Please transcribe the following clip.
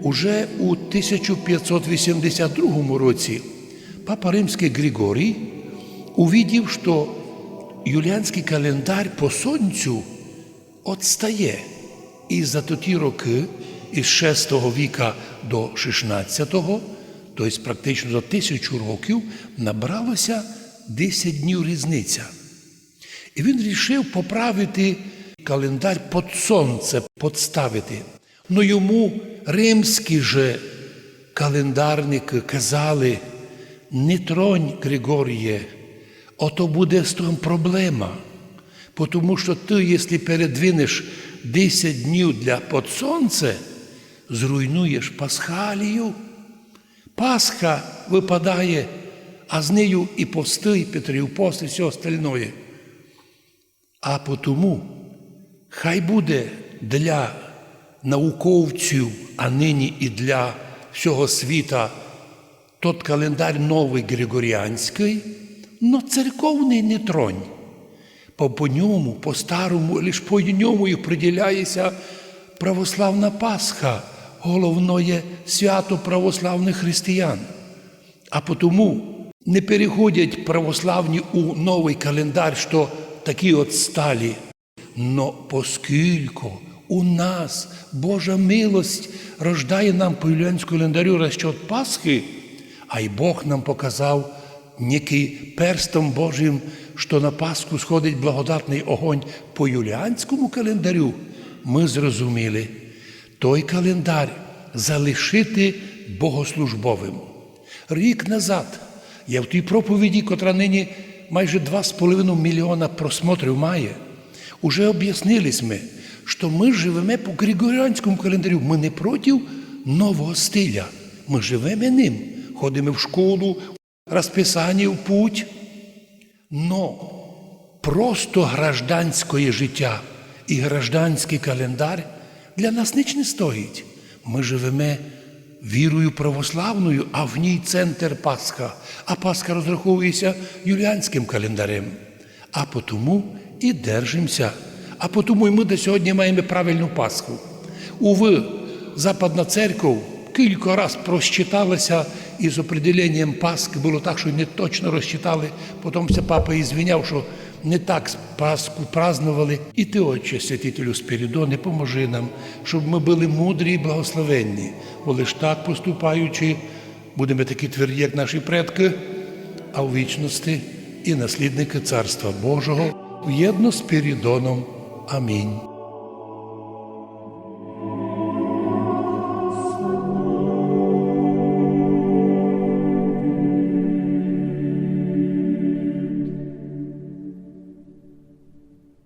Уже у 1582 році Папа Римський Григорій увидів, що юліанський календар по сонцю отстає. І за ті роки, із 6 віка до 16-го, тобто практично за тисячу років, набралося 10 днів різниця. І він рішив поправити календар під сонце, підставити. Ну йому римські же календарники казали, не тронь Григоріє, ото буде з тим проблема. Тому що ти, якщо передвинеш 10 днів для під сонце, зруйнуєш Пасхалію. Пасха випадає, а з нею і пости, і Петрів пост, і все остальное. А потому хай буде для науковців, а нині і для всього світа тот календар новий Григоріанський, но церковний не тронь. По, по ньому, по старому, лише по ньому і приділяється православна Пасха, головне свято православних християн. А потому не переходять православні у новий календар, що такі от сталі. Но поскільки у нас Божа милость рождає нам по юліанському календарю розчет Пасхи, а й Бог нам показав некий перстом Божим, що на Пасху сходить благодатний огонь по юліанському календарю, ми зрозуміли, той календар залишити богослужбовим. Рік назад я в тій проповіді, котра нині майже 2,5 мільйона просмотрів має, уже об'яснились ми, що ми живемо по Григоріанському календарю. Ми не проти нового стиля. Ми живемо ним, ходимо в школу, розписання в путь. Но просто гражданське життя і гражданський календар для нас ніч не стоїть. Ми живемо вірою православною, а в ній центр Пасха. А Пасха розраховується юліанським календарем. А потому і держимося. А потому і ми до сьогодні маємо правильну Пасху. Уви, Западна церква кілька разів просчиталася і з определенням Пасхи було так, що не точно розчитали. Потім це папа і звіняв, що не так Пасху празднували. І ти, Отче, святителю Спірідоне, поможи нам, щоб ми були мудрі і благословенні, бо лиш так поступаючи, будемо такі тверді, як наші предки, а в вічності і наслідники Царства Божого в'єдно з Спірідоном. Amém.